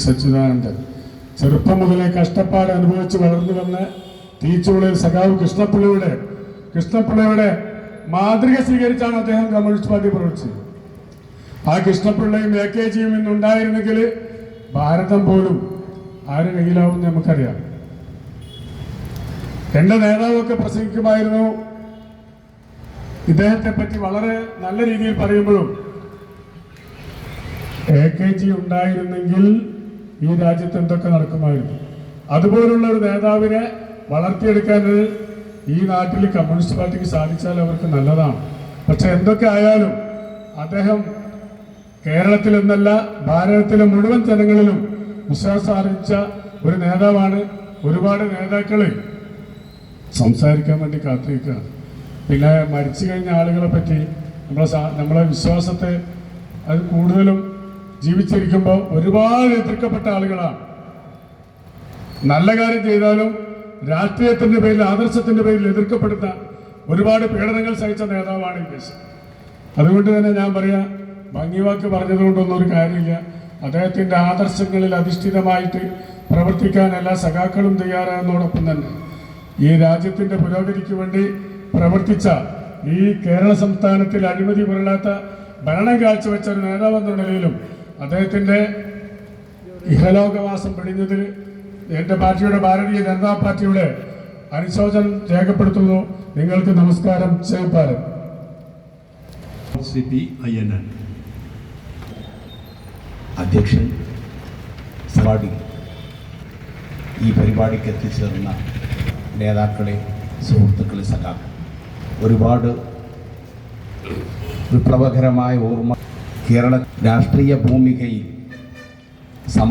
സച്ചിദാനന്ദൻ. ചെറുപ്പം മുതലേ കഷ്ടപ്പാട് അനുഭവിച്ച് വളർന്നു വന്ന് തീച്ചുളയിൽ സഖാവ് കൃഷ്ണപ്പിള്ളയുടെ കൃഷ്ണപ്പിള്ളയുടെ മാതൃക സ്വീകരിച്ചാണ് അദ്ദേഹം കമ്മ്യൂണിസ്റ്റ് പാർട്ടി പ്രവർത്തിച്ചത്. ആ കൃഷ്ണപ്പിള്ളയും എ കെ ജിയും ഇന്നുണ്ടായിരുന്നെങ്കിൽ ഭാരതം പോലും ആര് കയ്യിലാവും നമുക്കറിയാം. എന്റെ നേതാവൊക്കെ പ്രസംഗിക്കുമായിരുന്നു. ഇദ്ദേഹത്തെ പറ്റി വളരെ നല്ല രീതിയിൽ പറയുമ്പോഴും എ കെ ജി ഉണ്ടായിരുന്നെങ്കിൽ ഈ രാജ്യത്ത് എന്തൊക്കെ നടക്കുമായിരുന്നു? അതുപോലുള്ള ഒരു നേതാവിനെ വളർത്തിയെടുക്കാൻ ഈ നാട്ടിൽ കമ്മ്യൂണിസ്റ്റ് പാർട്ടിക്ക് സാധിച്ചാൽ അവർക്ക് നല്ലതാണ്. പക്ഷെ എന്തൊക്കെ ആയാലും അദ്ദേഹം കേരളത്തിലെന്നല്ല ഭാരതത്തിലെ മുഴുവൻ ജനങ്ങളിലും വിശ്വാസം ഒരു നേതാവാണ്. ഒരുപാട് നേതാക്കളെ സംസാരിക്കാൻ വേണ്ടി കാത്തിരിക്കുകയാണ് പിന്നെ മരിച്ചു കഴിഞ്ഞ ആളുകളെ പറ്റി നമ്മളെ നമ്മളെ വിശ്വാസത്തെ അത് കൂടുതലും ജീവിച്ചിരിക്കുമ്പോൾ ഒരുപാട് എതിർക്കപ്പെട്ട ആളുകളാണ്. നല്ല കാര്യം ചെയ്താലും രാഷ്ട്രീയത്തിന്റെ പേരിൽ ആദർശത്തിന്റെ പേരിൽ എതിർക്കപ്പെടുന്ന ഒരുപാട് പീഡനങ്ങൾ സഹിച്ച നേതാവാണ് കേസ് അതുകൊണ്ട് തന്നെ ഞാൻ പറയാ ഭംഗിവാക്ക് പറഞ്ഞതുകൊണ്ടൊന്നും ഒരു കാര്യമില്ല. അദ്ദേഹത്തിന്റെ ആദർശങ്ങളിൽ അധിഷ്ഠിതമായിട്ട് പ്രവർത്തിക്കാൻ എല്ലാ സഖാക്കളും തയ്യാറാകുന്നതോടൊപ്പം തന്നെ ഈ രാജ്യത്തിന്റെ പുരോഗതിക്ക് വേണ്ടി പ്രവർത്തിച്ച ഈ കേരള സംസ്ഥാനത്തിൽ അഴിമതി പുരളാത്ത ഭരണം കാഴ്ചവെച്ച ഒരു നേതാവെന്ന നിലയിലും അദ്ദേഹത്തിന്റെ ഇഹലോകവാസം പിടിഞ്ഞതിൽ എന്റെ പാർട്ടിയുടെ ഭാരതീയ ജനതാ പാർട്ടിയുടെ അനുശോചനം രേഖപ്പെടുത്തുന്നു. നിങ്ങൾക്ക് നമസ്കാരം. ജയ് സി പി അയ്യന്നൻ അധ്യക്ഷൻ സവാടി. ഈ പരിപാടിക്ക് എത്തിച്ചേർന്ന നേതാക്കളെ സുഹൃത്തുക്കളെ സഖാക്കൾ ഒരുപാട് വിപ്ലവകരമായ ഓർമ്മ കേരള രാഷ്ട്രീയ ഭൂമികയിൽ സമ